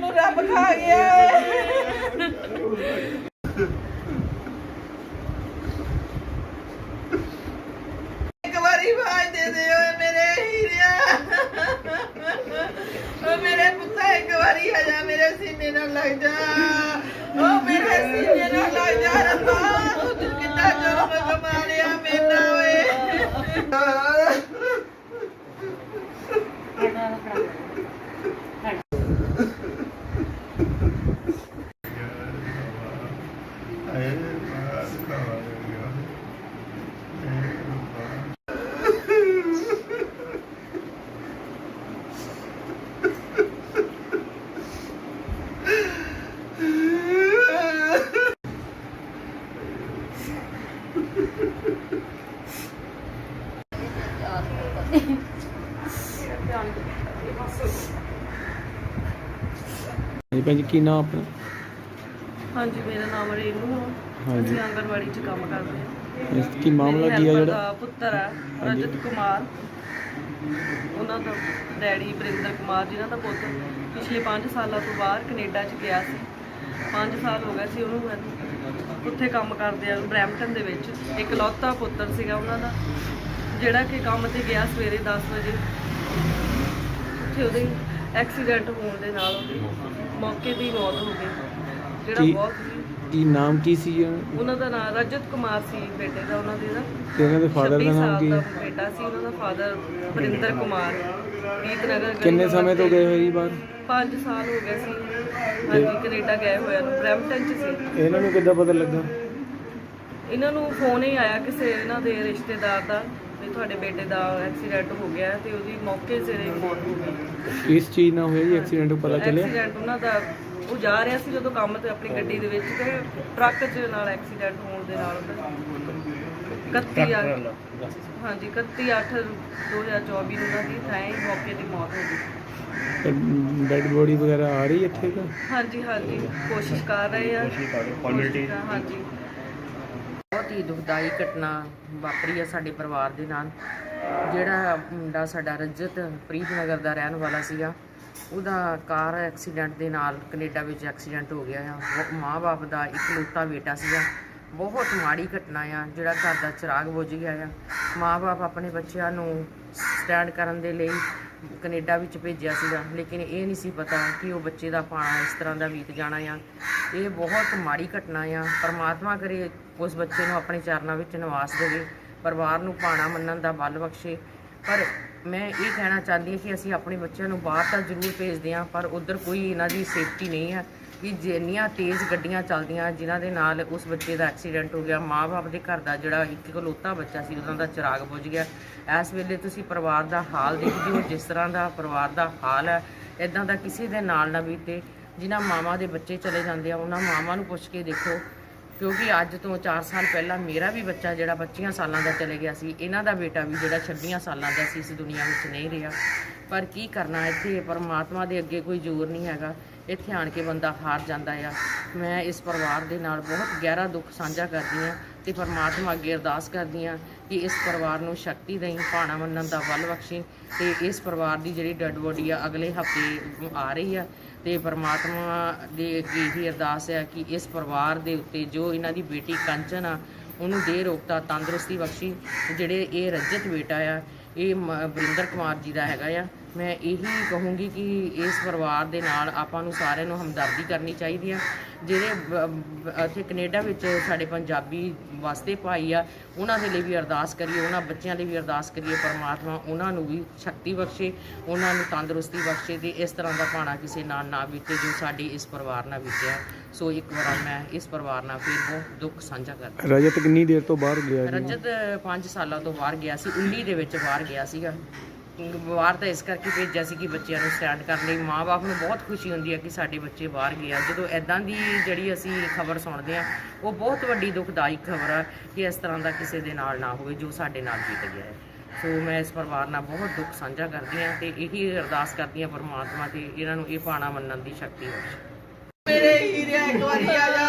ਨੂੰ ਰੱਬ ਖਾ ਗਿਆ ਏ ਇੱਕ ਵਾਰੀ ਆਵਾਜ਼ ਦੇ ਦੇ ਓਏ ਮੇਰੇ ਹੀਰਿਆ ਓ ਮੇਰੇ ਪੁੱਤਾ ਇੱਕ ਵਾਰੀ ਆ ਜਾ ਮੇਰੇ ਸੀਨੇ ਨਾਲ ਲੱਗ ਜਾ ਓ ਮੇਰੇ ਸੀਨੇ ਨਾਲ ਲੱਗ ਜਾ ਰੱਬਾ ਤੂੰ ਕਿੰਨਾ ਜੋਰ ਕਮਾ ਲਿਆ ਮੇਨਾ ਓਏ ਹਾਂਜੀ ਭੈਣ ਜੀ ਕੀ ਨਾਮ ਆਪਣਾ ਹਾਂਜੀ ਮੇਰਾ ਨਾਮ ਰੇਨੂ ਆ। ਹਾਂਜੀ। ਅਸੀਂ ਆਂਗਣਵਾੜੀ 'ਚ ਕੰਮ ਕਰਦੇ ਹਾਂ ਇਸ ਕੀ ਮਾਮਲਾ ਕੀ ਆ helper ਜਿਹੜਾ? ਦਾ ਪੁੱਤਰ ਹੈ ਰਜਤ ਕੁਮਾਰ। ਉਹਨਾਂ ਦਾ ਡੈਡੀ ਬਰਿੰਦਰ ਕੁਮਾਰ ਜਿਨ੍ਹਾਂ ਦਾ ਪੁੱਤ ਪਿਛਲੇ 5 ਸਾਲਾਂ ਤੋਂ ਬਾਹਰ ਕੈਨੇਡਾ 'ਚ ਗਿਆ ਸੀ। 5 ਸਾਲ ਹੋ ਗਏ ਸੀ ਉਹਨੂੰ ਇੱਥੇ- ਉੱਥੇ ਕੰਮ ਕਰਦੇ ਆ ਬਰੈਂਪਟਨ ਦੇ ਵਿੱਚ। ਇੱਕ ਲੌਤਾ ਪੁੱਤਰ ਸੀਗਾ ਉਹਨਾਂ ਦਾ ਜਿਹੜਾ ਕਿ ਕੰਮ ਤੇ ਗਿਆ ਸਵੇਰੇ 10 ਵਜੇ। ਉੱਥੇ ਉਹਦੇ ਐਕਸੀਡੈਂਟ ਹੋਣ ਦੇ ਨਾਲ ਉਹਦੀ ਮੌਕੇ ਦੀ ਮੌਤ ਹੋ ਗਈ। ਜਿਹੜਾ ਕੀ- ਬਹੁਤ ਹੀ ਕੀ ਨਾਮ ਕੀ ਸੀ ਇਹਨਾਂ- ਉਹਨਾਂ ਦਾ ਨਾਮ ਰਜਤ ਕੁਮਾਰ ਸੀ ਬੇਟੇ ਦਾ ਉਹਨਾਂ ਦੇ ਦਾ। ਤੇ ਇਹਨਾਂ ਦੇ ਫਾਦਰ ਦਾ 26 ਨਾਮ ਸਾਲ ਕੀ ਦਾ ਹੈ? ਬੇਟਾ ਸੀ ਉਹਨਾਂ ਦਾ ਫਾਦਰ ਵਰਿੰਦਰ ਕੁਮਾਰ ਪ੍ਰੀਤਨਗਰ ਕਿੰਨੇ ਸਮੇਂ ਤੋਂ। ਗਏ ਹੋਏ ਜੀ ਬਾਹਰ? 5 ਸਾਲ ਹੋ ਗਏ ਸੀ। ਹਾਂਜੀ ਕੈਨੇਡਾ ਗਏ ਹੋਇਆ ਨੂੰ ਬਰੈਂਪਟਨ ਚ ਸੀ। ਇਹਨਾਂ ਨੂੰ ਕਿੱਦਾਂ ਪਤਾ ਲੱਗਾ? ਇਹਨਾਂ ਨੂੰ ਫੋਨ ਹੀ ਆਇਆ ਕਿਸੇ ਇਹਨਾਂ ਦੇ ਰਿਸ਼ਤੇਦਾਰ ਦਾ ਵੀ ਤੁਹਾਡੇ ਬੇਟੇ ਦਾ ਐਕਸੀਡੈਂਟ ਹੋ ਗਿਆ ਹੈ ਤੇ ਉਹਦੀ ਮੌਕੇ ਸਿਰ ਹੀ ਮੌਤ ਹੋ ਗਈ। ਇਸ ਚੀਜ਼ ਨਾਲ ਹੋਇਆ ਜੀ ਐਕਸੀਡੈਂਟ ਪਤਾ ਚੱਲਿਆ? ਐਕਸੀਡੈਂਟ ਉਹਨਾਂ ਦਾ ਉਹ ਜਾ ਰਿਹਾ ਸੀ ਜਦੋਂ ਕੰਮ ਤੇ ਆਪਣੀ ਗੱਡੀ ਦੇ ਵਿੱਚ ਤੇ ਟਰੱਕ 'ਚ ਨਾਲ ਐਕਸੀਡੈਂਟ ਹੋਣ ਦੇ ਨਾਲ ਉਹਦਾ 31 ਆ ਹਾਂਜੀ 31 8 2024 ਨੂੰ ਉਹਨਾਂ ਦੀ ਥਾਂ ਹੀ ਮੌਕੇ ਦੀ ਮੌਤ ਹੋ ਗਈ। ਡੈਡ ਬੋਡੀ ਵਗੈਰਾ ਆ ਰਹੀ ਇੱਥੇ ਕਿ? ਹਾਂਜੀ ਹਾਂਜੀ ਕੋਸ਼ਿਸ਼ ਕਰ ਰਹੇ ਆ। ਕੋਸ਼ਿਸ਼ ਕਰ- ਹਾਂਜੀ। ਬਹੁਤ ਹੀ ਦੁਖਦਾਈ ਘਟਨਾ ਵਾਪਰੀ ਹੈ ਸਾਡੇ ਪਰਿਵਾਰ ਦੇ ਨਾਲ। ਜਿਹੜਾ ਮੁੰਡਾ ਸਾਡਾ ਰਜਤ ਪ੍ਰੀਤਨਗਰ ਦਾ ਰਹਿਣ ਵਾਲਾ ਸੀਗਾ ਉਹਦਾ ਕਾਰ ਐਕਸੀਡੈਂਟ ਦੇ ਨਾਲ ਕੈਨੇਡਾ ਵਿੱਚ ਐਕਸੀਡੈਂਟ ਹੋ ਗਿਆ ਆ। ਉਹ ਮਾਂ-ਬਾਪ ਦਾ ਇਕਲੌਤਾ ਬੇਟਾ ਸੀਗਾ। ਬਹੁਤ ਮਾੜੀ ਘਟਨਾ ਆ, ਜਿਹੜਾ ਘਰ ਦਾ ਚਿਰਾਗ ਬੁਝ ਗਿਆ ਆ। ਮਾਂ-ਬਾਪ ਆਪਣੇ ਬੱਚਿਆਂ ਨੂੰ ਸਟੈਂਡ ਕਰਨ ਦੇ ਲਈ ਕੈਨੇਡਾ ਵਿੱਚ ਭੇਜਿਆ ਸੀਗਾ। ਲੇਕਿਨ ਇਹ ਨਹੀਂ ਸੀ ਪਤਾ ਕਿ ਉਹ ਬੱਚੇ ਦਾ ਪਾਣਾ ਇਸ ਤਰ੍ਹਾਂ ਦਾ ਬੀਤ ਜਾਣਾ ਆ। ਇਹ ਬਹੁਤ ਮਾੜੀ ਘਟਨਾ ਆ। ਪਰਮਾਤਮਾ ਕਰੇ ਉਸ ਬੱਚੇ ਨੂੰ ਆਪਣੇ ਚਰਨਾਂ ਵਿੱਚ ਨਿਵਾਸ ਦੇਵੇ, ਪਰਿਵਾਰ ਨੂੰ ਪਾਣਾ ਮੰਨਣ ਦਾ ਬਲ ਬਖਸ਼ੇ। ਪਰ ਮੈਂ ਇਹ ਕਹਿਣਾ ਚਾਹੁੰਦੀ ਹਾਂ ਕਿ ਅਸੀਂ ਆਪਣੇ ਬੱਚਿਆਂ ਨੂੰ ਬਾਹਰ ਤਾਂ ਜ਼ਰੂਰ ਭੇਜਦੇ ਹਾਂ, ਪਰ ਉਧਰ ਕੋਈ ਇਹਨਾਂ ਦੀ ਸੇਫਟੀ ਨਹੀਂ ਹੈ ਕਿ ਜਿੰਨੀਆਂ ਤੇਜ਼ ਗੱਡੀਆਂ ਚੱਲਦੀਆਂ, ਜਿਨ੍ਹਾਂ ਦੇ ਨਾਲ ਉਸ ਬੱਚੇ ਦਾ ਐਕਸੀਡੈਂਟ ਹੋ ਗਿਆ, ਮਾਂ-ਬਾਪ ਦੇ ਘਰ ਦਾ ਜਿਹੜਾ ਇੱਕ ਇਕਲੌਤਾ ਬੱਚਾ ਸੀ, ਉਹਨਾਂ ਦਾ ਚਿਰਾਗ ਬੁਝ ਗਿਆ। ਇਸ ਵੇਲੇ ਤੁਸੀਂ ਪਰਿਵਾਰ ਦਾ ਹਾਲ ਦੇਖਦੇ ਹੋ ਜਿਸ ਤਰ੍ਹਾਂ ਦਾ ਪਰਿਵਾਰ ਦਾ ਹਾਲ ਹੈ ਇਦਾਂ ਦਾ ਕਿਸੇ ਦੇ ਨਾਲ ਨਾ ਬੀਤੇ, ਜਿਨ੍ਹਾਂ ਮਾਵਾਂ ਦੇ ਬੱਚੇ ਚਲੇ ਜਾਂਦੇ ਆ, ਉਹਨਾਂ ਮਾਵਾਂ ਨੂੰ ਪੁੱਛ ਕੇ ਦੇਖੋ। ਕਿਉਂਕਿ ਅੱਜ ਤੋਂ 4 ਸਾਲ ਪਹਿਲਾਂ ਮੇਰਾ ਵੀ ਬੱਚਾ ਜਿਹੜਾ 25 ਸਾਲਾਂ ਦਾ ਚਲੇ ਗਿਆ ਸੀ, ਇਹਨਾਂ ਦਾ ਬੇਟਾ ਵੀ ਜਿਹੜਾ 26 ਸਾਲਾਂ ਦਾ ਸੀ, ਇਸ ਦੁਨੀਆ ਵਿੱਚ ਨਹੀਂ ਰਿਹਾ। ਪਰ ਕੀ ਕਰਨਾ, ਇੱਥੇ ਪਰਮਾਤਮਾ ਦੇ ਅੱਗੇ ਕੋਈ ਜ਼ੋਰ ਨਹੀਂ ਹੈਗਾ। ਇੱਥੇ ਆਣ ਕੇ ਬੰਦਾ ਹਾਰ ਜਾਂਦਾ ਆ। ਮੈਂ ਇਸ ਪਰਿਵਾਰ ਦੇ ਨਾਲ ਬਹੁਤ ਗਹਿਰਾ ਦੁੱਖ ਸਾਂਝਾ ਕਰਦੀ ਹਾਂ ਤੇ ਪਰਮਾਤਮਾ ਅੱਗੇ ਅਰਦਾਸ ਕਰਦੀ ਹਾਂ ਕਿ ਇਸ ਪਰਿਵਾਰ ਨੂੰ ਸ਼ਕਤੀ ਦੇਈ, ਭਾਣਾ ਮੰਨਣ ਦਾ ਬਲ ਬਖਸ਼ੇ ਤੇ ਇਸ ਪਰਿਵਾਰ ਦੀ ਜਿਹੜੀ ਡੈੱਡ ਬੋਡੀ ਆ, ਅਗਲੇ ਹਫ਼ਤੇ ਆ ਰਹੀ ਆ ਤੇ ਪਰਮਾਤਮਾ ਦੇ ਅੱਗੇ ਇਹੀ ਅਰਦਾਸ ਹੈ ਕਿ ਇਸ ਪਰਿਵਾਰ ਦੇ ਉੱਤੇ ਜੋ ਇਹਨਾਂ ਦੀ ਬੇਟੀ ਕੰਚਨ ਆ, ਉਹਨੂੰ ਦੇ ਰੋਗਤਾ, ਤੰਦਰੁਸਤੀ ਬਖਸ਼ੀ। ਜਿਹੜੇ ਇਹ ਰਜਤ ਬੇਟਾ ਆ, ਇਹ ਮ- ਵਰਿੰਦਰ ਕੁਮਾਰ ਜੀ ਦਾ ਹੈਗਾ ਆ। ਮੈਂ ਇਹੀ ਕਹੂੰਗੀ ਕਿ ਇਸ ਪਰਿਵਾਰ ਦੇ ਨਾਲ ਆਪਾਂ ਨੂੰ ਸਾਰਿਆਂ ਨੂੰ ਹਮਦਰਦੀ ਕਰਨੀ ਚਾਹੀਦੀ ਆ। ਜਿਹੜੇ ਇੱਥੇ ਕੈਨੇਡਾ ਵਿੱਚ ਸਾਡੇ ਪੰਜਾਬੀ ਵਸਦੇ ਭਾਈ ਆ ਉਹਨਾਂ ਦੇ ਲਈ ਵੀ ਅਰਦਾਸ ਕਰੀਏ ਉਹਨਾਂ ਬੱਚਿਆਂ ਲਈ ਵੀ ਅਰਦਾਸ ਕਰੀਏ ਪਰਮਾਤਮਾ ਉਹਨਾਂ ਨੂੰ ਵੀ ਸ਼ਕਤੀ ਬਖਸ਼ੇ ਉਹਨਾਂ ਨੂੰ ਤੰਦਰੁਸਤੀ ਬਖਸ਼ੇ ਤੇ ਇਸ ਤਰ੍ਹਾਂ ਦਾ ਭਾਣਾ ਕਿਸੇ ਨਾਲ ਨਾ ਬੀਤੇ ਜੋ ਸਾਡੀ ਇਸ ਪਰਿਵਾਰ ਨਾਲ ਬੀਤਿਆ। ਸੋ ਇੱਕ ਵਾਰ ਮੈਂ ਇਸ ਪਰਿਵਾਰ ਨਾਲ ਫਿਰ ਬਹੁਤ ਦੁੱਖ ਸਾਂਝਾ ਕਰਦਾ ਰਜਤ ਕਿੰਨੀ ਦੇਰ ਤੋਂ ਬਾਹਰ ਗਿਆ ਰਜਤ 5 ਸਾਲਾਂ ਤੋਂ ਬਾਹਰ ਗਿਆ ਸੀ 19 ਦੇ ਵਿੱਚ ਬਾਹਰ ਗਿਆ ਸੀਗਾ। ਬਾਹਰ ਤਾਂ ਇਸ ਕਰਕੇ ਭੇਜਿਆ ਸੀ ਕਿ ਬੱਚਿਆਂ ਨੂੰ ਸਟੈਂਡ ਕਰਨ ਲਈ। ਮਾਪੇ ਨੂੰ ਬਹੁਤ ਖੁਸ਼ੀ ਹੁੰਦੀ ਹੈ ਕਿ ਸਾਡੇ ਬੱਚੇ ਬਾਹਰ ਗਏ ਆ। ਜਦੋਂ ਐਦਾਂ ਦੀ ਜਿਹੜੀ ਅਸੀਂ ਖਬਰ ਸੁਣਦੇ ਆ, ਉਹ ਬਹੁਤ ਵੱਡੀ ਦੁਖਦਾਈ ਖਬਰ ਆ ਕਿ ਇਸ ਤਰ੍ਹਾਂ ਦਾ ਕਿਸੇ ਦੇ ਨਾਲ ਨਾ ਹੋਵੇ, ਜੋ ਸਾਡੇ ਨਾਲ ਬੀਤ ਗਿਆ ਹੈ। ਸੋ ਮੈਂ ਇਸ ਪਰਿਵਾਰ ਨਾਲ ਬਹੁਤ ਦੁੱਖ ਸਾਂਝਾ ਕਰਦੀ ਹਾਂ ਤੇ ਇਹੀ ਅਰਦਾਸ ਕਰਦੀ ਹਾਂ ਪਰਮਾਤਮਾ ਤੇ ਇਹਨਾਂ ਨੂੰ ਇਹ ਪਾਣਾ ਮੰਨਣ ਦੀ ਸ਼ਕਤੀ ਬਖਸ਼ੇ ਮੇਰੇ ਹੀਰਿਆ ਇੱਕ ਵਾਰੀ ਆ ਜਾ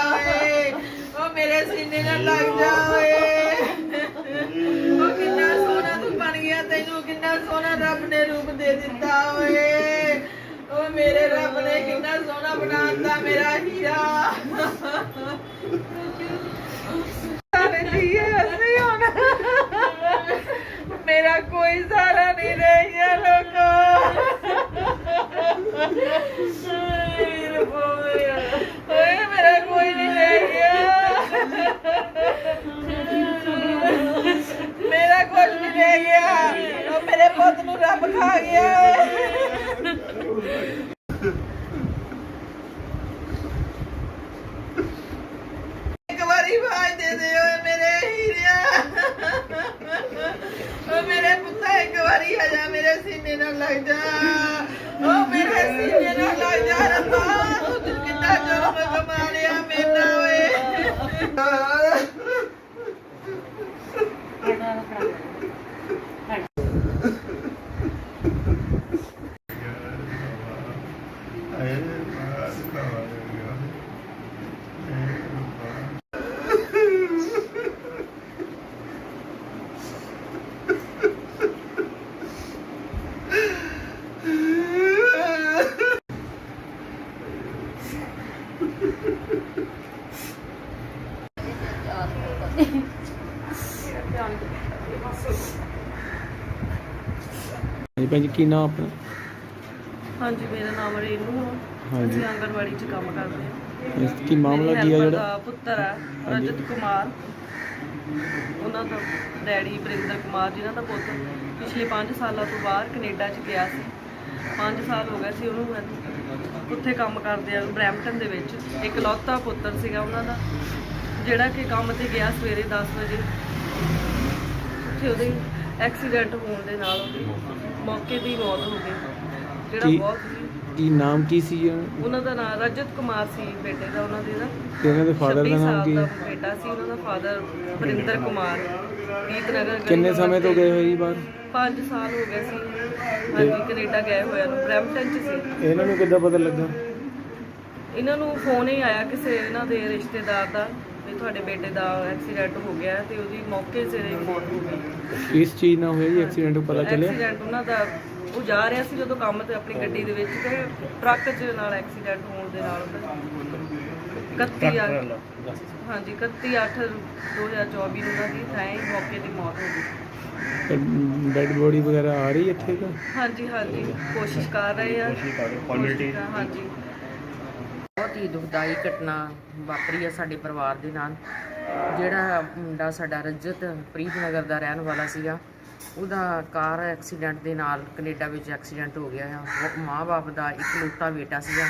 ਉਹ ਮੇਰੇ ਸੀਨੇ ਨਾਲ ਲੱਗ ਜਾ ਉਹ ਕਿੰਨਾ ਸੋਹਣਾ ਤੂੰ ਬਣ ਗਿਆ, ਤੈਨੂੰ ਕਿੰਨਾ ਸੋਹਣਾ ਰੱਬ ਨੇ ਰੂਪ ਦੇ ਦਿੱਤਾ ਓਏ। ਉਹ ਮੇਰੇ ਰੱਬ ਨੇ ਕਿੰਨਾ ਸੋਹਣਾ ਬਣਾਤਾ ਮੇਰਾ ਹੀਰਾ। ਸਾਰੇ ਲਈ ਅਸੀਂ ਹੁਣ। ਮੇਰਾ ਕੋਈ ਸਹਾਰਾ ਨਹੀਂ ਰਹਿ ਗਿਆ ਲੋਕੋ। ਓਏ ਮੇਰਾ। ਉਹ ਨੂੰ ਰੱਬ ਖਾ ਗਿਆ। ਇੱਕ ਵਾਰੀ ਆਵਾਜ਼ ਦੇ ਦੇ ਮੇਰੇ ਹੀਰਿਆ। ਓ ਮੇਰੇ ਪੁੱਤਾ ਇੱਕ ਵਾਰੀ ਆ ਜਾ, ਮੇਰੇ ਸੀਨੇ ਨਾਲ ਲੱਗ ਜਾ ਓ ਮੇਰੇ ਸੀਨੇ ਨਾਲ ਲੱਗ ਜਾ ਰੱਬਾ ਤੂੰ ਕਿੰਨਾ ਜਨਮ ਕਮਾ ਲਿਆ ਮੇਰਾ ਓਏ ਹਾਂਜੀ ਭੈਣ ਜੀ ਕੀ ਨਾਮ ਆਪਣਾ? ਹਾਂਜੀ ਮੇਰਾ ਨਾਮ ਰੇਨੂ ਆ। ਹਾਂਜੀ। ਅਸੀਂ 'ਚ ਕੰਮ ਕਰਦੇ ਹਾਂ ਇਸ ਕੀ ਮਾਮਲਾ ਮੇਰੇ ਕੀ ਹੈ helper ਜਿਹੜਾ? ਦਾ ਪੁੱਤਰ ਹੈ ਰਜਤ ਕੁਮਾਰ। ਉਹਨਾਂ ਦਾ ਡੈਡੀ ਬਰਿੰਦਰ ਕੁਮਾਰ ਜਿਨ੍ਹਾਂ ਦਾ ਪੁੱਤ ਪਿਛਲੇ 5 ਸਾਲਾਂ ਤੋਂ ਬਾਹਰ ਕੈਨੇਡਾ 'ਚ ਗਿਆ ਸੀ। 5 ਸਾਲ ਹੋ ਗਏ ਸੀ ਉਹਨੂੰ ਇੱਥੇ- ਉੱਥੇ ਕੰਮ ਕਰਦੇ ਆ ਬਰੈਂਪਟਨ ਦੇ ਵਿੱਚ। ਇੱਕ ਲੌਤਾ ਪੁੱਤਰ ਸੀਗਾ ਉਹਨਾਂ ਦਾ ਜਿਹੜਾ ਕਿ ਕੰਮ ਤੇ ਗਿਆ ਸਵੇਰੇ 10 ਵਜੇ। ਉੱਥੇ ਉਹਦੇ ਐਕਸੀਡੈਂਟ ਹੋਣ ਦੇ ਨਾਲ ਉਹਦੀ ਮੌਕੇ ਦੀ ਮੌਤ ਹੋ ਗਈ। ਜਿਹੜਾ ਕੀ- ਬਹੁਤ ਕੀ ਨਾਮ ਕੀ ਸੀ ਉਹਨਾਂ ਦਾ ਨਾਮ ਰਜਤ ਕੁਮਾਰ ਸੀ ਬੇਟੇ ਦਾ ਉਹਨਾਂ ਦੇ ਦਾ। ਤੇ ਇਹਨਾਂ ਦੇ ਫਾਦਰ 26 ਦਾ ਨਾਮ ਸਾਲ ਕੀ ਦਾ ਬੇਟਾ ਸੀ ਉਹਨਾਂ ਦਾ ਫਾਦਰ ਵਰਿੰਦਰ ਕੁਮਾਰ। ਗੀਤਨਗਰ ਗਲੀ ਕਿੰਨੇ ਨੰਬਰ ਸਮੇਂ ਤੋਂ ਗਏ ਹੋਏ ਜੀ ਬਾਹਰ? 5 ਸਾਲ ਹੋ ਗਏ ਸੀ। ਹਾਂਜੀ ਕੈਨੇਡਾ ਗਏ ਹੋਇਆ ਨੂੰ। ਬਰੈਂਪਟਨ ਚ ਸੀ। ਇਹਨਾਂ ਨੂੰ ਕਿੱਦਾਂ ਪਤਾ ਲੱਗਾ? ਇਹਨਾਂ ਨੂੰ ਫੋਨ ਹੀ ਆਇਆ ਕਿਸੇ ਇਹਨਾਂ ਦੇ ਰਿਸ਼ਤੇਦਾਰ ਦਾ। ਵੀ ਤੁਹਾਡੇ ਬੇਟੇ ਦਾ ਐਕਸੀਡੈਂਟ ਹੋ ਗਿਆ ਹੈ ਤੇ ਉਹਦੀ ਮੌਕੇ ਸਿਰ ਹੀ ਮੌਤ ਹੋ ਗਈ ਕਿਸ ਚੀਜ਼ ਨਾਲ ਹੋਇਆ ਜੀ? ਐਕਸੀਡੈਂਟ ਪਤਾ ਚੱਲਿਆ? ਐਕਸੀਡੈਂਟ ਉਹਨਾਂ ਦਾ ਉਹ ਜਾ ਰਿਹਾ ਸੀ ਜਦੋਂ ਕੰਮ ਤੇ ਆਪਣੀ ਗੱਡੀ ਦੇ ਵਿੱਚ ਤੇ ਟਰੱਕ 'ਚ ਨਾਲ ਐਕਸੀਡੈਂਟ ਹੋਣ ਦੇ ਨਾਲ ਉਹਦਾ 31 ਆ ਹਾਂਜੀ 31 8 2024 ਨੂੰ ਉਹਨਾਂ ਦੀ ਥਾਂ ਹੀ ਮੌਕੇ ਦੀ ਮੌਤ ਹੋ ਗਈ। ਡੈਡ ਬੋਡੀ ਵਗੈਰਾ ਆ ਰਹੀ ਇੱਥੇ ਤਾਂ? ਹਾਂਜੀ ਹਾਂਜੀ ਕੋਸ਼ਿਸ਼ ਕਰ ਰਹੇ ਆ। ਕੋਸ਼ਿਸ਼ ਕਰ- ਹਾਂਜੀ। ਬਹੁਤ ਹੀ ਦੁਖਦਾਈ ਘਟਨਾ ਵਾਪਰੀ ਆ ਸਾਡੇ ਪਰਿਵਾਰ ਦੇ ਨਾਲ। ਜਿਹੜਾ ਮੁੰਡਾ ਸਾਡਾ ਰਜਤ ਪ੍ਰੀਤਨਗਰ ਦਾ ਰਹਿਣ ਵਾਲਾ ਸੀਗਾ, ਉਹਦਾ ਕਾਰ ਐਕਸੀਡੈਂਟ ਦੇ ਨਾਲ ਕੈਨੇਡਾ ਵਿੱਚ ਐਕਸੀਡੈਂਟ ਹੋ ਗਿਆ ਆ। ਉਹ ਮਾਂ-ਬਾਪ ਦਾ ਇਕਲੌਤਾ ਬੇਟਾ ਸੀਗਾ।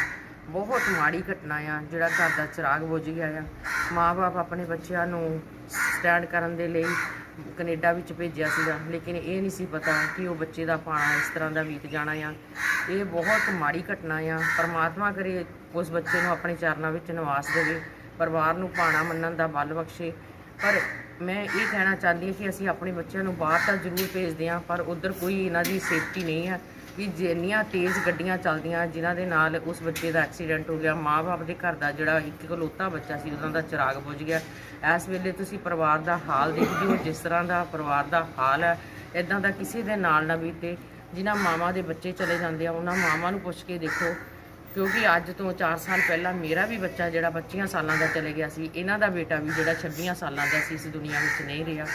ਬਹੁਤ ਮਾੜੀ ਘਟਨਾ ਆ, ਜਿਹੜਾ ਘਰ ਦਾ ਚਿਰਾਗ ਬੁਝ ਗਿਆ ਆ। ਮਾਂ-ਬਾਪ ਆਪਣੇ ਬੱਚਿਆਂ ਨੂੰ ਸਟੈਂਡ ਕਰਨ ਦੇ ਲਈ ਕੈਨੇਡਾ ਵਿੱਚ ਭੇਜਿਆ ਸੀਗਾ, ਲੇਕਿਨ ਇਹ ਨਹੀਂ ਸੀ ਪਤਾ ਕਿ ਉਹ ਬੱਚੇ ਦਾ ਪਾਣਾ ਇਸ ਤਰ੍ਹਾਂ ਦਾ ਬੀਤ ਜਾਣਾ ਆ ਇਹ ਬਹੁਤ ਮਾੜੀ ਘਟਨਾ ਆ। ਪਰਮਾਤਮਾ ਕਰੇ ਉਸ ਬੱਚੇ ਨੂੰ ਆਪਣੇ ਚਰਨਾਂ ਵਿੱਚ ਨਿਵਾਸ ਦੇਵੇ, ਪਰਿਵਾਰ ਨੂੰ ਪਾਣਾ ਮੰਨਣ ਦਾ ਬਲ ਬਖਸ਼ੇ। ਪਰ ਮੈਂ ਇਹ ਕਹਿਣਾ ਚਾਹੁੰਦੀ ਹਾਂ ਕਿ ਅਸੀਂ ਆਪਣੇ ਬੱਚਿਆਂ ਨੂੰ ਬਾਹਰ ਤਾਂ ਜ਼ਰੂਰ ਭੇਜਦੇ ਹਾਂ, ਪਰ ਉਧਰ ਕੋਈ ਇਹਨਾਂ ਦੀ ਸੇਫਟੀ ਨਹੀਂ ਹੈ। ਕਿ ਜਿੰਨੀਆਂ ਤੇਜ਼ ਗੱਡੀਆਂ ਚੱਲਦੀਆਂ, ਜਿਨ੍ਹਾਂ ਦੇ ਨਾਲ ਉਸ ਬੱਚੇ ਦਾ ਐਕਸੀਡੈਂਟ ਹੋ ਗਿਆ, ਮਾਂ-ਬਾਪ ਦੇ ਘਰ ਦਾ ਜਿਹੜਾ ਇੱਕ ਇਕਲੌਤਾ ਬੱਚਾ ਸੀ ਉਹਨਾਂ ਦਾ ਚਿਰਾਗ ਬੁਝ ਗਿਆ। ਇਸ ਵੇਲੇ ਤੁਸੀਂ ਪਰਿਵਾਰ ਦਾ ਹਾਲ ਦੇਖਦੇ ਹੋ ਜਿਸ ਤਰ੍ਹਾਂ ਦਾ ਪਰਿਵਾਰ ਦਾ ਹਾਲ ਹੈ ਇਦਾਂ ਦਾ ਕਿਸੇ ਦੇ ਨਾਲ ਨਾ ਬੀਤੇ, ਜਿਨ੍ਹਾਂ ਮਾਵਾਂ ਦੇ ਬੱਚੇ ਚਲੇ ਜਾਂਦੇ ਆ, ਉਹਨਾਂ ਮਾਵਾਂ ਨੂੰ ਪੁੱਛ ਕੇ ਦੇਖੋ। ਕਿਉਂਕਿ ਅੱਜ ਤੋਂ 4 ਸਾਲ ਪਹਿਲਾਂ ਮੇਰਾ ਵੀ ਬੱਚਾ ਜਿਹੜਾ 25 ਸਾਲਾਂ ਦਾ ਚਲੇ ਗਿਆ ਸੀ, ਇਹਨਾਂ ਦਾ ਬੇਟਾ ਵੀ ਜਿਹੜਾ 26 ਸਾਲਾਂ ਦਾ ਸੀ, ਇਸ ਦੁਨੀਆ ਵਿੱਚ ਨਹੀਂ ਰਿਹਾ।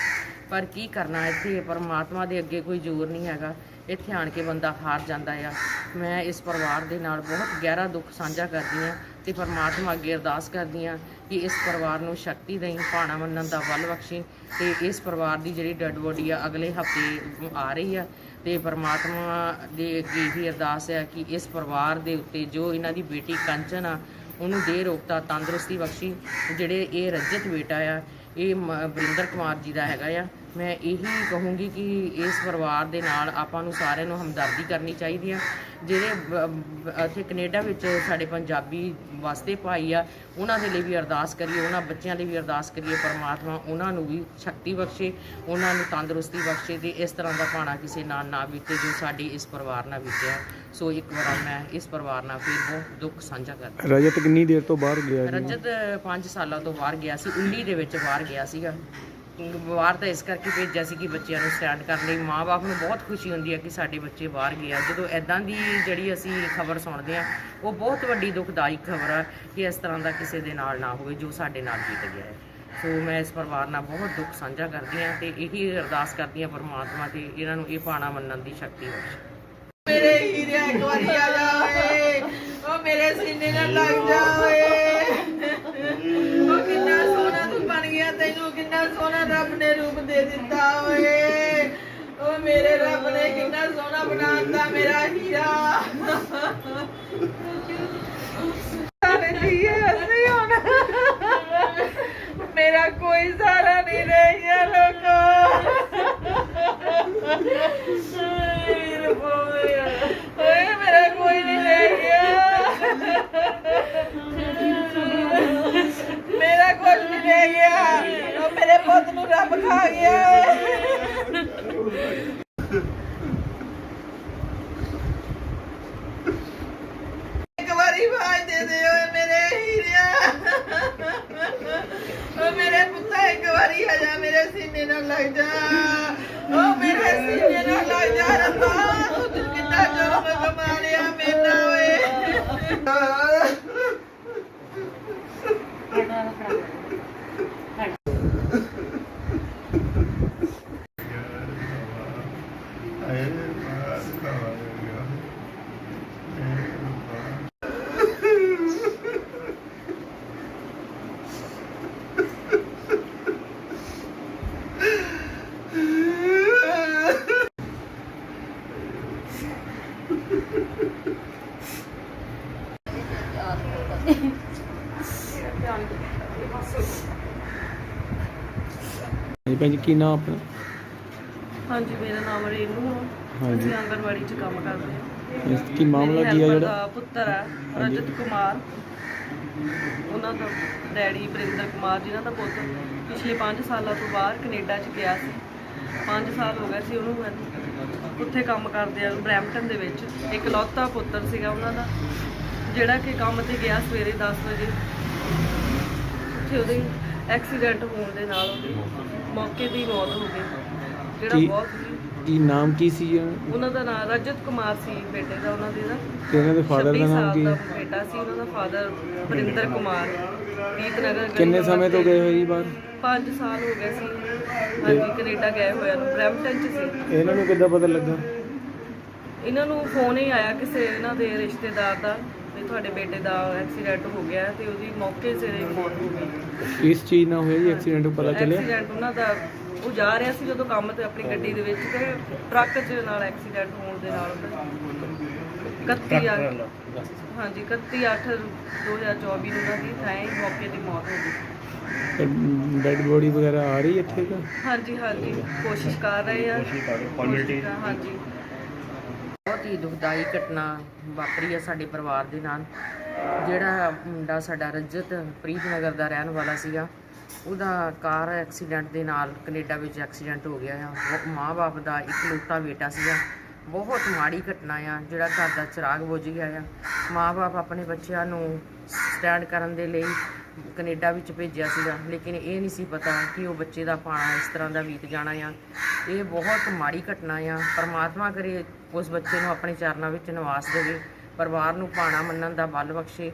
ਪਰ ਕੀ ਕਰਨਾ ਇੱਥੇ ਪਰਮਾਤਮਾ ਦੇ ਅੱਗੇ ਕੋਈ ਜ਼ੋਰ ਨਹੀਂ ਹੈਗਾ। ਇੱਥੇ ਆਣ ਕੇ ਬੰਦਾ ਹਾਰ ਜਾਂਦਾ ਆ। ਮੈਂ ਇਸ ਪਰਿਵਾਰ ਦੇ ਨਾਲ ਬਹੁਤ ਗਹਿਰਾ ਦੁੱਖ ਸਾਂਝਾ ਕਰਦੀ ਹਾਂ ਤੇ ਪਰਮਾਤਮਾ ਅੱਗੇ ਅਰਦਾਸ ਕਰਦੀ ਹਾਂ ਕਿ ਇਸ ਪਰਿਵਾਰ ਨੂੰ ਸ਼ਕਤੀ ਦੇਈ, ਭਾਣਾ ਮੰਨਣ ਦਾ ਬਲ ਬਖਸ਼ੇ ਤੇ ਇਸ ਪਰਿਵਾਰ ਦੀ ਜਿਹੜੀ ਡੈੱਡ ਬੋਡੀ ਆ, ਅਗਲੇ ਹਫ਼ਤੇ ਆ ਰਹੀ ਆ ਤੇ ਪਰਮਾਤਮਾ ਦੇ ਅੱਗੇ ਹੀ ਅਰਦਾਸ ਹੈ ਕਿ ਇਸ ਪਰਿਵਾਰ ਦੇ ਉੱਤੇ ਜੋ ਇਹਨਾਂ ਦੀ ਬੇਟੀ ਕੰਚਨ ਆ, ਉਹਨੂੰ ਦੇ ਰੋਗਤਾ, ਤੰਦਰੁਸਤੀ ਬਖਸ਼ੀ। ਜਿਹੜੇ ਇਹ ਰਜਤ ਬੇਟਾ ਆ, ਇਹ ਮ- ਵਰਿੰਦਰ ਕੁਮਾਰ ਜੀ ਦਾ ਹੈਗਾ ਆ। ਮੈਂ ਇਹੀ ਕਹੂੰਗੀ ਕਿ ਇਸ ਪਰਿਵਾਰ ਦੇ ਨਾਲ ਆਪਾਂ ਨੂੰ ਸਾਰਿਆਂ ਨੂੰ ਹਮਦਰਦੀ ਕਰਨੀ ਚਾਹੀਦੀ ਆ। ਜਿਹੜੇ ਇੱਥੇ ਕੈਨੇਡਾ ਵਿੱਚ ਸਾਡੇ ਪੰਜਾਬੀ ਵਸਦੇ ਭਾਈ ਆ ਉਹਨਾਂ ਦੇ ਲਈ ਵੀ ਅਰਦਾਸ ਕਰੀਏ ਉਹਨਾਂ ਬੱਚਿਆਂ ਲਈ ਵੀ ਅਰਦਾਸ ਕਰੀਏ ਪਰਮਾਤਮਾ ਉਹਨਾਂ ਨੂੰ ਵੀ ਸ਼ਕਤੀ ਬਖਸ਼ੇ ਉਹਨਾਂ ਨੂੰ ਤੰਦਰੁਸਤੀ ਬਖਸ਼ੇ ਤੇ ਇਸ ਤਰ੍ਹਾਂ ਦਾ ਭਾਣਾ ਕਿਸੇ ਨਾਲ ਨਾ ਬੀਤੇ ਜੋ ਸਾਡੀ ਇਸ ਪਰਿਵਾਰ ਨਾਲ ਬੀਤਿਆ। ਸੋ ਇੱਕ ਵਾਰ ਮੈਂ ਇਸ ਪਰਿਵਾਰ ਨਾਲ ਫਿਰ ਬਹੁਤ ਦੁੱਖ ਸਾਂਝਾ ਕਰਦਾ ਰਜਤ ਕਿੰਨੀ ਦੇਰ ਤੋਂ ਬਾਹਰ ਗਿਆ ਜੀ? ਰਜਤ 5 ਸਾਲਾਂ ਤੋਂ ਬਾਹਰ ਗਿਆ ਸੀ 19 ਦੇ ਵਿੱਚ ਬਾਹਰ ਗਿਆ ਸੀਗਾ। ਬਾਹਰ ਤਾਂ ਇਸ ਕਰਕੇ ਭੇਜਿਆ ਸੀ ਕਿ ਬੱਚਿਆਂ ਨੂੰ ਸਟੈਂਡ ਕਰਨ ਲਈ। ਮਾਪੇ ਨੂੰ ਬਹੁਤ ਖੁਸ਼ੀ ਹੁੰਦੀ ਹੈ ਕਿ ਸਾਡੇ ਬੱਚੇ ਬਾਹਰ ਗਏ ਆ। ਜਦੋਂ ਐਦਾਂ ਦੀ ਜਿਹੜੀ ਅਸੀਂ ਖਬਰ ਸੁਣਦੇ ਆ, ਉਹ ਬਹੁਤ ਵੱਡੀ ਦੁਖਦਾਈ ਖਬਰ ਆ ਕਿ ਇਸ ਤਰ੍ਹਾਂ ਦਾ ਕਿਸੇ ਦੇ ਨਾਲ ਨਾ ਹੋਵੇ ਜੋ ਸਾਡੇ ਨਾਲ ਬੀਤ ਗਿਆ ਹੈ। ਸੋ ਮੈਂ ਇਸ ਪਰਿਵਾਰ ਨਾਲ ਬਹੁਤ ਦੁੱਖ ਸਾਂਝਾ ਕਰਦੀ ਹਾਂ ਤੇ ਇਹੀ ਅਰਦਾਸ ਕਰਦੀ ਹਾਂ ਪਰਮਾਤਮਾ ਤੇ ਇਹਨਾਂ ਨੂੰ ਇਹ ਪਾਣਾ ਮੰਨਣ ਦੀ ਸ਼ਕਤੀ ਬਖਸ਼ੇ। ਮੇਰੇ ਹੀਰੇ ਇੱਕ ਵਾਰੀ ਆ ਜਾ ਉਹ ਮੇਰੇ ਸੀਨੇ ਨਾਲ ਲੱਗ ਜਾ ਤੈਨੂੰ ਕਿੰਨਾ ਸੋਹਣਾ ਰੱਬ ਨੇ ਰੂਪ ਦੇ ਦਿੱਤਾ ਓਏ। ਉਹ ਮੇਰੇ ਰੱਬ ਨੇ ਕਿੰਨਾ ਸੋਹਣਾ ਬਣਾਤਾ ਮੇਰਾ ਹੀਰਾ। ਸਾਰੇ ਜੀਏ ਅਸੀਂ ਹੁਣ। ਮੇਰਾ ਕੋਈ ਸਹਾਰਾ တော့လိုက်တာဟောမေရစီနေ ਹਾਂਜੀ ਭੈਣ ਜੀ ਕੀ ਨਾਮ ਆਪਣਾ? ਹਾਂਜੀ ਮੇਰਾ ਨਾਮ ਰੇਨੂ ਆ। ਹਾਂਜੀ। ਅਸੀਂ 'ਚ ਕੰਮ ਕਰਦੇ ਹਾਂ ਇਸ ਕੀ ਮਾਮਲਾ ਕੀ ਆ ਜਿਹੜਾ? ਪੁੱਤਰ ਹੈ ਰਜਤ ਕੁਮਾਰ। ਉਹਨਾਂ ਦਾ ਡੈਡੀ ਬਰਿੰਦਰ ਕੁਮਾਰ ਜਿਨ੍ਹਾਂ ਦਾ ਪੁੱਤ ਪਿਛਲੇ 5 ਸਾਲਾਂ ਤੋਂ ਬਾਹਰ ਕੈਨੇਡਾ 'ਚ ਗਿਆ ਸੀ। 5 ਸਾਲ ਹੋ ਗਏ ਸੀ ਉਹਨੂੰ ਉੱਥੇ ਕੰਮ ਕਰਦੇ ਆ ਬਰੈਂਪਟਨ ਦੇ ਵਿੱਚ। ਇੱਕ ਲੌਤਾ ਪੁੱਤਰ ਸੀਗਾ ਉਹਨਾਂ ਦਾ ਜਿਹੜਾ ਕਿ ਕੰਮ ਤੇ ਗਿਆ ਸਵੇਰੇ 10 ਵਜੇ। ਉੱਥੇ ਉਹਦੇ ਐਕਸੀਡੈਂਟ ਹੋਣ ਦੇ ਨਾਲ ਉਹਦੀ ਮੌਕੇ ਹੀ ਮੌਤ ਹੋ ਗਈ। ਜਿਹੜਾ ਕੀ- ਬਹੁਤ ਹੀ ਕੀ ਨਾਮ ਕੀ ਸੀ ਇਹਨਾਂ- ਉਹਨਾਂ ਦਾ ਨਾਮ ਰਜਤ ਕੁਮਾਰ ਸੀ ਬੇਟੇ ਦਾ ਉਹਨਾਂ ਦੇ ਦਾ। ਤੇ ਇਹਨਾਂ ਦੇ ਫਾਦਰ ਦਾ 26 ਨਾਮ ਸਾਲ ਕੀ ਦਾ ਹੈ? ਬੇਟਾ ਸੀ ਉਹਨਾਂ ਦਾ ਫਾਦਰ ਵਰਿੰਦਰ ਕੁਮਾਰ ਦੀਪਨਗਰ ਗਲੀ ਕਿੰਨੇ ਸਮੇਂ ਤੋਂ ਤੇ। ਗਏ ਹੋਏ ਜੀ ਬਾਹਰ? 5 ਸਾਲ ਹੋ ਗਏ ਸੀ। ਹਾਂਜੀ ਕੈਨੇਡਾ ਗਏ ਹੋਏ ਨੂੰ। ਬਰੈਂਪਟਨ ਚ ਸੀ। ਇਹਨਾਂ ਨੂੰ ਕਿੱਦਾਂ ਪਤਾ ਲੱਗਾ? ਇਹਨਾਂ ਨੂੰ ਫੋਨ ਹੀ ਆਇਆ ਕਿਸੇ ਇਹਨਾਂ ਦੇ ਰਿਸ਼ਤੇਦਾਰ ਦਾ ਵੀ ਤੁਹਾਡੇ ਬੇਟੇ ਦਾ ਐਕਸੀਡੈਂਟ ਹੋ ਗਿਆ ਤੇ ਉਹਦੀ ਮੌਕੇ ਸਿਰ ਹੀ ਮੌਤ ਹੋ ਗਈ। ਇਸ ਚੀਜ਼ ਨਾਲ ਹੋਇਆ ਜੀ? ਐਕਸੀਡੈਂਟ ਪਤਾ ਚੱਲਿਆ? ਐਕਸੀਡੈਂਟ ਉਹਨਾਂ ਦਾ ਉਹ ਜਾ ਰਿਹਾ ਸੀ ਜਦੋਂ ਕੰਮ ਤੇ ਆਪਣੀ ਗੱਡੀ ਦੇ ਵਿੱਚ ਤੇ ਟਰੱਕ 'ਚ ਨਾਲ ਐਕਸੀਡੈਂਟ ਹੋਣ ਦੇ ਨਾਲ ਉਹਦਾ 31 ਆ ਹਾਂਜੀ 31 8 2024 ਨੂੰ ਉਹਨਾਂ ਦੀ ਹੀ ਮੌਕੇ ਦੀ ਮੌਤ ਹੋ ਗਈ। ਡੈਡ ਬੋਡੀ ਵਗੈਰਾ ਆ ਰਹੀ ਇੱਥੇ ਤਾਂ? ਹਾਂਜੀ ਹਾਂਜੀ। ਕੋਸ਼ਿਸ਼ ਕਰ ਰਹੇ ਆ। ਕੋਸ਼ਿਸ਼ ਕਰ- ਹਾਂਜੀ। ਬਹੁਤ ਹੀ ਦੁਖਦਾਈ ਘਟਨਾ ਵਾਪਰੀ ਹੈ ਸਾਡੇ ਪਰਿਵਾਰ ਦੇ ਨਾਲ। ਜਿਹੜਾ ਮੁੰਡਾ ਸਾਡਾ ਰਜਤ ਪ੍ਰੀਤਨਗਰ ਦਾ ਰਹਿਣ ਵਾਲਾ ਸੀਗਾ ਉਹਦਾ ਕਾਰ ਐਕਸੀਡੈਂਟ ਦੇ ਨਾਲ ਕੈਨੇਡਾ ਵਿੱਚ ਐਕਸੀਡੈਂਟ ਹੋ ਗਿਆ ਆ। ਮਾਂ-ਬਾਪ ਦਾ ਇਕਲੌਤਾ ਬੇਟਾ ਸੀਗਾ। ਬਹੁਤ ਮਾੜੀ ਘਟਨਾ ਆ ਜਿਹੜਾ ਘਰ ਦਾ ਚਿਰਾਗ ਬੁਝ ਗਿਆ ਆ। ਮਾਂ-ਬਾਪ ਆਪਣੇ ਬੱਚਿਆਂ ਨੂੰ ਸਟੈਂਡ ਕਰਨ ਦੇ ਲਈ ਕੈਨੇਡਾ ਵਿੱਚ ਭੇਜਿਆ ਸੀਗਾ। ਲੇਕਿਨ ਇਹ ਨਹੀਂ ਸੀ ਪਤਾ ਕਿ ਉਹ ਬੱਚੇ ਦਾ ਪਾਣਾ ਇਸ ਤਰ੍ਹਾਂ ਦਾ ਬੀਤ ਜਾਣਾ ਆ ਇਹ ਬਹੁਤ ਮਾੜੀ ਘਟਨਾ ਆ ਪਰਮਾਤਮਾ ਕਰੇ ਉਸ ਬੱਚੇ ਨੂੰ ਆਪਣੇ ਚਰਨਾਂ ਵਿੱਚ ਨਿਵਾਸ ਦੇਵੇ, ਪਰਿਵਾਰ ਨੂੰ ਪਾਣਾ ਮੰਨਣ ਦਾ ਬਲ ਬਖਸ਼ੇ।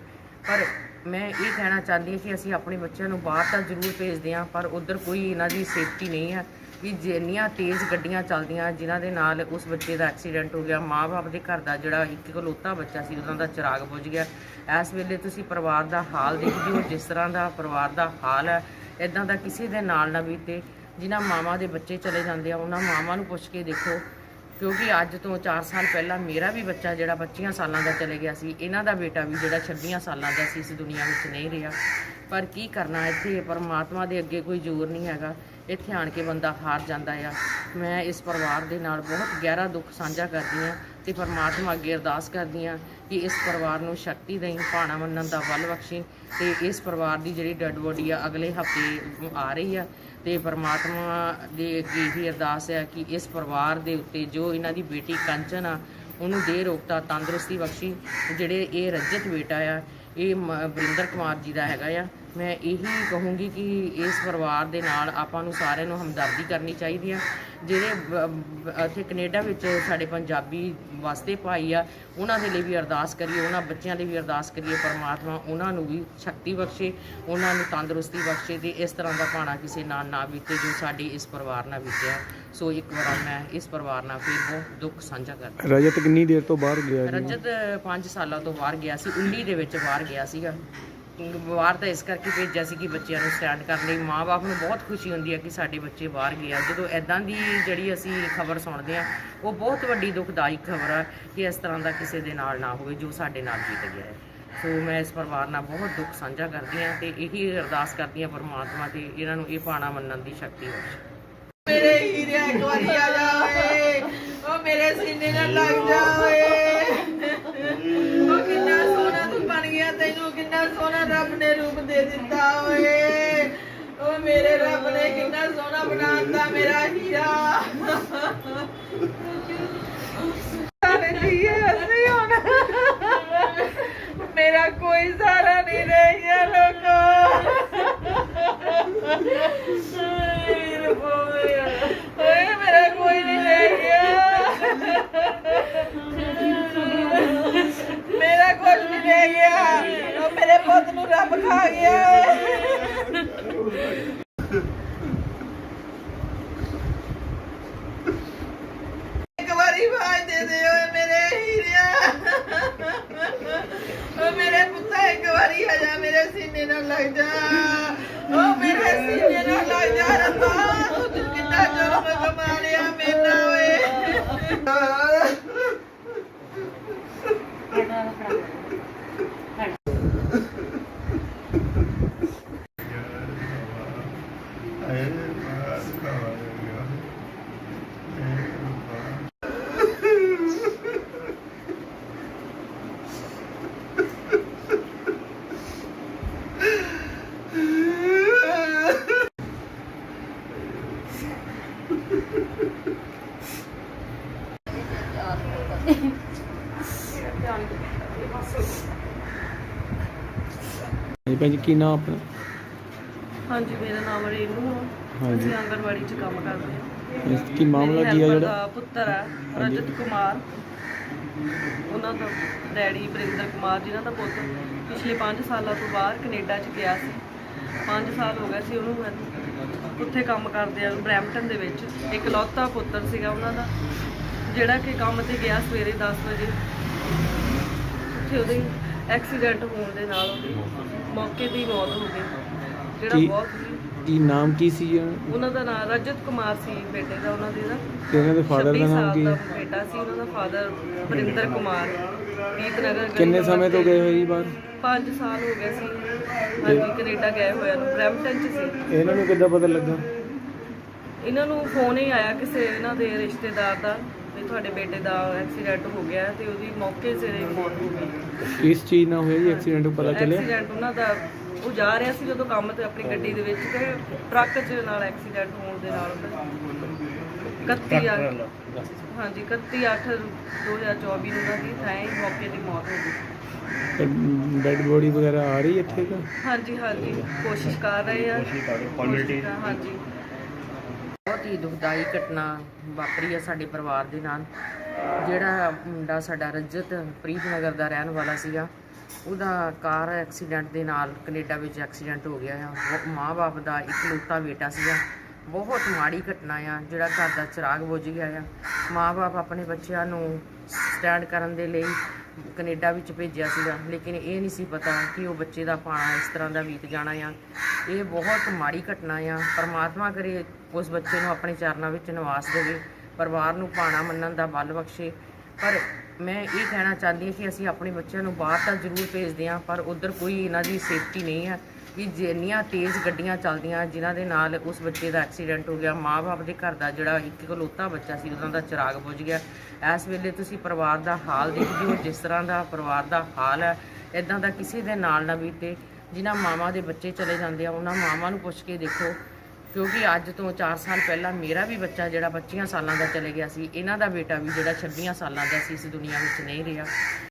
ਪਰ ਮੈਂ ਇਹ ਕਹਿਣਾ ਚਾਹੁੰਦੀ ਹਾਂ ਕਿ ਅਸੀਂ ਆਪਣੇ ਬੱਚਿਆਂ ਨੂੰ ਬਾਹਰ ਤਾਂ ਜ਼ਰੂਰ ਭੇਜਦੇ ਹਾਂ, ਪਰ ਉਧਰ ਕੋਈ ਇਹਨਾਂ ਦੀ ਸੇਫਟੀ ਨਹੀਂ ਹੈ। ਕਿ ਜਿੰਨੀਆਂ ਤੇਜ਼ ਗੱਡੀਆਂ ਚੱਲਦੀਆਂ, ਜਿਨ੍ਹਾਂ ਦੇ ਨਾਲ ਉਸ ਬੱਚੇ ਦਾ ਐਕਸੀਡੈਂਟ ਹੋ ਗਿਆ, ਮਾਂ-ਬਾਪ ਦੇ ਘਰ ਦਾ ਜਿਹੜਾ ਇੱਕ ਇਕਲੌਤਾ ਬੱਚਾ ਸੀ, ਉਹਨਾਂ ਦਾ ਚਿਰਾਗ ਬੁਝ ਗਿਆ। ਇਸ ਵੇਲੇ ਤੁਸੀਂ ਪਰਿਵਾਰ ਦਾ ਹਾਲ ਦੇਖਦੇ ਹੋ ਜਿਸ ਤਰ੍ਹਾਂ ਦਾ ਪਰਿਵਾਰ ਦਾ ਹਾਲ ਹੈ ਇਦਾਂ ਦਾ ਕਿਸੇ ਦੇ ਨਾਲ ਨਾ ਬੀਤੇ, ਜਿਨ੍ਹਾਂ ਮਾਵਾਂ ਦੇ ਬੱਚੇ ਚਲੇ ਜਾਂਦੇ ਆ, ਉਹਨਾਂ ਮਾਵਾਂ ਨੂੰ ਪੁੱਛ ਕੇ ਦੇਖੋ। ਕਿਉਂਕਿ ਅੱਜ ਤੋਂ 4 ਸਾਲ ਪਹਿਲਾਂ ਮੇਰਾ ਵੀ ਬੱਚਾ ਜਿਹੜਾ 25 ਸਾਲਾਂ ਦਾ ਚਲੇ ਗਿਆ ਸੀ, ਇਹਨਾਂ ਦਾ ਬੇਟਾ ਵੀ ਜਿਹੜਾ 26 ਸਾਲਾਂ ਦਾ ਸੀ, ਇਸ ਦੁਨੀਆ ਵਿੱਚ ਨਹੀਂ ਰਿਹਾ। ਪਰ ਕੀ ਕਰਨਾ ਇੱਥੇ ਪਰਮਾਤਮਾ ਦੇ ਅੱਗੇ ਕੋਈ ਜ਼ੋਰ ਨਹੀਂ ਹੈਗਾ। ਇੱਥੇ ਆਣ ਕੇ ਬੰਦਾ ਹਾਰ ਜਾਂਦਾ ਆ। ਮੈਂ ਇਸ ਪਰਿਵਾਰ ਦੇ ਨਾਲ ਬਹੁਤ ਗਹਿਰਾ ਦੁੱਖ ਸਾਂਝਾ ਕਰਦੀ ਹਾਂ ਤੇ ਪਰਮਾਤਮਾ ਅੱਗੇ ਅਰਦਾਸ ਕਰਦੀ ਹਾਂ ਕਿ ਇਸ ਪਰਿਵਾਰ ਨੂੰ ਸ਼ਕਤੀ ਦੇਈ, ਭਾਣਾ ਮੰਨਣ ਦਾ ਬਲ ਬਖਸ਼ੀ ਤੇ ਇਸ ਪਰਿਵਾਰ ਦੀ ਜਿਹੜੀ ਡੈੱਡ ਬੋਡੀ ਆ, ਅਗਲੇ ਹਫ਼ਤੇ ਆ ਰਹੀ ਆ ਤੇ ਪਰਮਾਤਮਾ ਦੇ ਅੱਗੇ ਹੀ ਅਰਦਾਸ ਹੈ ਕਿ ਇਸ ਪਰਿਵਾਰ ਦੇ ਉੱਤੇ ਜੋ ਇਹਨਾਂ ਦੀ ਬੇਟੀ ਕੰਚਨ ਆ, ਉਹਨੂੰ ਦੇ ਰੋਗਤਾ ਤੰਦਰੁਸਤੀ ਬਖਸ਼ੀ। ਜਿਹੜੇ ਇਹ ਰਜਤ ਬੇਟਾ ਆ, ਇਹ ਮ- ਕੁਮਾਰ ਜੀ ਦਾ ਹੈਗਾ ਆ ਮੈਂ ਇਹੀ ਕਹੂੰਗੀ ਕਿ ਇਸ ਪਰਿਵਾਰ ਦੇ ਨਾਲ ਆਪਾਂ ਨੂੰ ਸਾਰਿਆਂ ਨੂੰ ਹਮਦਰਦੀ ਕਰਨੀ ਚਾਹੀਦੀ ਆ। ਜਿਹੜੇ ਇੱਥੇ ਕੈਨੇਡਾ ਵਿੱਚ ਸਾਡੇ ਪੰਜਾਬੀ ਵਸਦੇ ਭਾਈ ਆ ਉਹਨਾਂ ਦੇ ਲਈ ਵੀ ਅਰਦਾਸ ਕਰੀਏ ਉਹਨਾਂ ਬੱਚਿਆਂ ਲਈ ਵੀ ਅਰਦਾਸ ਕਰੀਏ ਪਰਮਾਤਮਾ ਉਹਨਾਂ ਨੂੰ ਵੀ ਸ਼ਕਤੀ ਬਖਸ਼ੇ ਉਹਨਾਂ ਨੂੰ ਤੰਦਰੁਸਤੀ ਬਖਸ਼ੇ ਤੇ ਇਸ ਤਰ੍ਹਾਂ ਦਾ ਭਾਣਾ ਕਿਸੇ ਨਾਲ ਨਾ ਬੀਤੇ ਜੋ ਸਾਡੇ ਇਸ ਪਰਿਵਾਰ ਨਾਲ ਬੀਤਿਆ। ਸੋ ਇੱਕ ਵਾਰ ਮੈਂ ਇਸ ਪਰਿਵਾਰ ਨਾਲ ਫਿਰ ਬਹੁਤ ਦੁੱਖ ਸਾਂਝਾ ਕਰਦਾ ਰਜਤ ਕਿੰਨੀ ਦੇਰ ਤੋਂ ਬਾਹਰ ਗਿਆ ਰਜਤ 5 ਸਾਲਾਂ ਤੋਂ ਬਾਹਰ ਗਿਆ ਸੀ 19 ਦੇ ਵਿੱਚ ਬਾਹਰ ਗਿਆ ਸੀਗਾ। ਬਾਹਰ ਤਾਂ ਇਸ ਕਰਕੇ ਭੇਜਿਆ ਸੀ ਕਿ ਬੱਚਿਆਂ ਨੂੰ ਸਟੈਂਡ ਕਰਨ ਲਈ। ਮਾਪੇ ਨੂੰ ਬਹੁਤ ਖੁਸ਼ੀ ਹੁੰਦੀ ਹੈ ਕਿ ਸਾਡੇ ਬੱਚੇ ਬਾਹਰ ਗਏ ਆ। ਜਦੋਂ ਐਦਾਂ ਦੀ ਜਿਹੜੀ ਅਸੀਂ ਖਬਰ ਸੁਣਦੇ ਆ, ਉਹ ਬਹੁਤ ਵੱਡੀ ਦੁਖਦਾਈ ਖਬਰ ਆ ਕਿ ਇਸ ਤਰ੍ਹਾਂ ਦਾ ਕਿਸੇ ਦੇ ਨਾਲ ਨਾ ਹੋਵੇ ਜੋ ਸਾਡੇ ਨਾਲ ਬੀਤ ਗਿਆ ਹੈ। ਸੋ ਮੈਂ ਇਸ ਪਰਿਵਾਰ ਨਾਲ ਬਹੁਤ ਦੁੱਖ ਸਾਂਝਾ ਕਰਦੀ ਹਾਂ ਤੇ ਇਹੀ ਅਰਦਾਸ ਕਰਦੀ ਹਾਂ ਪਰਮਾਤਮਾ ਤੇ ਇਹਨਾਂ ਨੂੰ ਇਹ ਪਾਣਾ ਮੰਨਣ ਦੀ ਸ਼ਕਤੀ ਬਖਸ਼ੇ। ਮੇਰੇ ਹੀਰਿਆ ਇੱਕ ਵਾਰੀ ਆ ਜਾ ਉਹ ਮੇਰੇ ਸੀਨੇ ਨਾਲ ਲੱਗ ਜਾ ਸੋਹਣਾ ਰੱਬ ਨੇ ਰੂਪ ਦੇ ਦਿੱਤਾ ਓਏ। ਉਹ ਮੇਰੇ ਰੱਬ ਨੇ ਕਿੰਨਾ ਸੋਹਣਾ ਬਣਾਤਾ ਮੇਰਾ ਹੀਰਾ। ਸਾਰੇ ਜੀਏ ਅਸੀਂ ਹੁਣ। ਮੇਰਾ ਕੋਈ ਸਹਾਰਾ ਨਹੀਂ ਪੁੱਤ ਨੂੰ ਰੱਬ ਖਾ ਗਿਆ ਓਏ ਇੱਕ ਵਾਰੀ ਆਵਾਜ਼ ਦੇ ਦੇ ਓਏ ਮੇਰੇ ਹੀਰਿਆ ਓ ਮੇਰੇ ਪੁੱਤਾ ਇੱਕ ਵਾਰੀ ਆ ਜਾ ਮੇਰੇ ਸੀਨੇ ਨਾਲ ਲੱਗ ਜਾ ਓ ਮੇਰੇ ਸੀਨੇ ਨਾਲ ਲੱਗ ਜਾ ਰੱਬਾ ਤੂੰ ਕਿੰਨਾ ਜ਼ੁਲਮ ਕਮਾ ਲਿਆ ਮੇਨਾ ਓਏ ਜੀ ਭੈਣ ਜੀ ਕੀ ਨਾਮ ਆਪਣਾ? ਹਾਂਜੀ ਮੇਰਾ ਨਾਮ ਰੇਨੂ ਆ। ਹਾਂਜੀ। ਅਸੀਂ ਆਂਗਣਵਾੜੀ 'ਚ ਕੰਮ ਕਰਦੇ ਹਾਂ। ਇਸ ਕੀ ਮਾਮਲਾ ਕੀ ਆ helper ਜਿਹੜਾ? ਦਾ ਪੁੱਤਰ ਹੈ ਰਜਤ ਕੁਮਾਰ। ਉਹਨਾਂ ਦਾ ਡੈਡੀ ਬਰਿੰਦਰ ਕੁਮਾਰ ਜਿਨ੍ਹਾਂ ਦਾ ਪੁੱਤ ਪਿਛਲੇ 5 ਸਾਲਾਂ ਤੋਂ ਬਾਹਰ ਕੈਨੇਡਾ 'ਚ ਗਿਆ ਸੀ। 5 ਸਾਲ ਹੋ ਗਏ ਸੀ ਉਹਨੂੰ ਇੱਥੇ- ਉੱਥੇ ਕੰਮ ਕਰਦੇ ਆ ਬਰੈਂਪਟਨ ਦੇ ਵਿੱਚ। ਇੱਕ ਲੌਤਾ ਪੁੱਤਰ ਸੀਗਾ ਉਹਨਾਂ ਦਾ ਜਿਹੜਾ ਕਿ ਕੰਮ ਤੇ ਗਿਆ ਸਵੇਰੇ 10 ਵਜੇ। ਉੱਥੇ ਉਹਦੇ ਐਕਸੀਡੈਂਟ ਹੋਣ ਦੇ ਨਾਲ ਉਹਦੀ ਮੌਕੇ ਦੀ ਮੌਤ ਹੋ ਗਈ। ਜਿਹੜਾ ਬਹੁਤ ਕੀ ਨਾਮ ਕੀ ਸੀ ਜੀ? ਉਹਨਾਂ ਦਾ ਨਾਮ ਰਜਤ ਕੁਮਾਰ ਸੀ ਬੇਟੇ ਦਾ ਉਹਨਾਂ ਦੇ ਦਾ। ਤੇ ਉਹਨਾਂ ਦੇ ਫਾਦਰ 26 ਦਾ ਨਾਮ ਸਾਲ ਕੀ? ਦਾ? ਬੇਟਾ ਸੀ ਉਹਨਾਂ ਦਾ ਫਾਦਰ ਵਰਿੰਦਰ ਕੁਮਾਰ। ਰੀਤਨਗਰ ਗਲੀ ਕਿੰਨੇ ਸਮੇਂ ਤੋਂ। ਗਏ ਹੋਏ ਜੀ ਬਾਹਰ? 5 ਸਾਲ ਹੋ ਗਏ ਸੀ। ਹਾਂਜੀ ਕੈਨੇਡਾ ਗਏ ਹੋਏ ਨੂੰ ਬਰੈਂਪਟਨ ਚ ਸੀ। ਇਹਨਾਂ ਨੂੰ ਕਿੱਦਾਂ ਪਤਾ ਲੱਗਾ? ਇਹਨਾਂ ਨੂੰ ਫੋਨ ਹੀ ਆਇਆ ਕਿਸੇ ਇਹਨਾਂ ਦੇ ਰਿਸ਼ਤੇਦਾਰ ਦਾ। ਤੁਹਾਡੇ ਬੇਟੇ ਦਾ ਐਕਸੀਡੈਂਟ ਹੋ ਗਿਆ ਹੈ ਤੇ ਉਹਦੀ ਮੌਕੇ ਸਿਰ ਹੀ ਮੌਤ ਹੋ ਗਈ। ਕਿਸ ਚੀਜ਼ ਨਾਲ ਹੋਇਆ ਜੀ? ਐਕਸੀਡੈਂਟ ਪਤਾ ਚੱਲਿਆ? ਐਕਸੀਡੈਂਟ ਉਹਨਾਂ ਦਾ ਉਹ ਜਾ ਰਿਹਾ ਸੀ ਜਦੋਂ ਕੰਮ ਤੇ ਆਪਣੀ ਗੱਡੀ ਦੇ ਵਿੱਚ ਤੇ ਟਰੱਕ 'ਚ ਨਾਲ ਐਕਸੀਡੈਂਟ ਹੋਣ ਦੇ ਨਾਲ ਉਹਦਾ 31 ਆ ਹਾਂਜੀ 31 8 2024 ਨੂੰ ਉਹਨਾਂ ਦੀ ਥਾਂ ਹੀ ਮੌਕੇ ਦੀ ਮੌਤ ਹੋ ਗਈ। ਡੈਡ ਬੋਡੀ ਵਗੈਰਾ ਆ ਰਹੀ ਇੱਥੇ ਕਾ ਹਾਂਜੀ ਹਾਂਜੀ ਕੋਸ਼ਿਸ਼ ਕਰ ਰਹੇ ਆ। ਕੋਸ਼ਿਸ਼ ਕਰ ਹਾਂਜੀ। ਬਹੁਤ ਹੀ ਦੁਖਦਾਈ ਘਟਨਾ ਵਾਪਰੀ ਆ ਸਾਡੇ ਪਰਿਵਾਰ ਦੇ ਨਾਲ। ਜਿਹੜਾ ਮੁੰਡਾ ਸਾਡਾ ਰਜਤ ਪ੍ਰੀਤਨਗਰ ਦਾ ਰਹਿਣ ਵਾਲਾ ਸੀਗਾ, ਉਹਦਾ ਕਾਰ ਐਕਸੀਡੈਂਟ ਦੇ ਨਾਲ ਕੈਨੇਡਾ ਵਿੱਚ ਐਕਸੀਡੈਂਟ ਹੋ ਗਿਆ ਆ। ਉਹ ਮਾਂ-ਬਾਪ ਦਾ ਇਕਲੌਤਾ ਬੇਟਾ ਸੀਗਾ। ਬਹੁਤ ਮਾੜੀ ਘਟਨਾ ਆ, ਜਿਹੜਾ ਘਰ ਦਾ ਚਿਰਾਗ ਬੁਝ ਗਿਆ ਆ। ਮਾਂ-ਬਾਪ ਆਪਣੇ ਬੱਚਿਆਂ ਨੂੰ ਸਟੈਂਡ ਕਰਨ ਦੇ ਲਈ ਕੈਨੇਡਾ ਵਿੱਚ ਭੇਜਿਆ ਸੀਗਾ। ਲੇਕਿਨ ਇਹ ਨਹੀਂ ਸੀ ਪਤਾ ਕਿ ਉਹ ਬੱਚੇ ਦਾ ਪਾਣਾ ਇਸ ਤਰ੍ਹਾਂ ਦਾ ਬੀਤ ਜਾਣਾ ਆ। ਇਹ ਬਹੁਤ ਮਾੜੀ ਘਟਨਾ ਆ। ਪਰਮਾਤਮਾ ਕਰੇ ਉਸ ਬੱਚੇ ਨੂੰ ਆਪਣੇ ਚਰਨਾਂ ਵਿੱਚ ਨਿਵਾਸ ਦੇਵੇ, ਪਰਿਵਾਰ ਨੂੰ ਪਾਣਾ ਮੰਨਣ ਦਾ ਬਲ ਬਖਸ਼ੇ। ਪਰ ਮੈਂ ਇਹ ਕਹਿਣਾ ਚਾਹੁੰਦੀ ਹਾਂ ਕਿ ਅਸੀਂ ਆਪਣੇ ਬੱਚਿਆਂ ਨੂੰ ਬਾਹਰ ਤਾਂ ਜ਼ਰੂਰ ਭੇਜਦੇ ਹਾਂ, ਪਰ ਉਧਰ ਕੋਈ ਇਹਨਾਂ ਦੀ ਸੇਫਟੀ ਨਹੀਂ ਹੈ ਕਿ ਜਿੰਨੀਆਂ ਤੇਜ਼ ਗੱਡੀਆਂ ਚੱਲਦੀਆਂ, ਜਿਨ੍ਹਾਂ ਦੇ ਨਾਲ ਉਸ ਬੱਚੇ ਦਾ ਐਕਸੀਡੈਂਟ ਹੋ ਗਿਆ, ਮਾਂ-ਬਾਪ ਦੇ ਘਰ ਦਾ ਜਿਹੜਾ ਇੱਕ ਇਕਲੌਤਾ ਬੱਚਾ ਸੀ, ਉਹਨਾਂ ਦਾ ਚਿਰਾਗ ਬੁਝ ਗਿਆ। ਇਸ ਵੇਲੇ ਤੁਸੀਂ ਪਰਿਵਾਰ ਦਾ ਹਾਲ ਦੇਖਦੇ ਹੋ ਜਿਸ ਤਰ੍ਹਾਂ ਦਾ ਪਰਿਵਾਰ ਦਾ ਹਾਲ ਹੈ ਇਦਾਂ ਦਾ ਕਿਸੇ ਦੇ ਨਾਲ ਨਾ ਬੀਤੇ। ਜਿਨ੍ਹਾਂ ਮਾਵਾਂ ਦੇ ਬੱਚੇ ਚਲੇ ਜਾਂਦੇ ਆ, ਉਹਨਾਂ ਮਾਵਾਂ ਨੂੰ ਪੁੱਛ ਕੇ ਦੇਖੋ। ਕਿਉਂਕਿ ਅੱਜ ਤੋਂ 4 ਸਾਲ ਪਹਿਲਾਂ ਮੇਰਾ ਵੀ ਬੱਚਾ ਜਿਹੜਾ 25 ਸਾਲਾਂ ਦਾ ਚਲੇ ਗਿਆ ਸੀ, ਇਹਨਾਂ ਦਾ ਬੇਟਾ ਵੀ ਜਿਹੜਾ 26 ਸਾਲਾਂ ਦਾ ਸੀ, ਇਸ ਦੁਨੀਆ ਵਿੱਚ ਨਹੀਂ ਰਿਹਾ।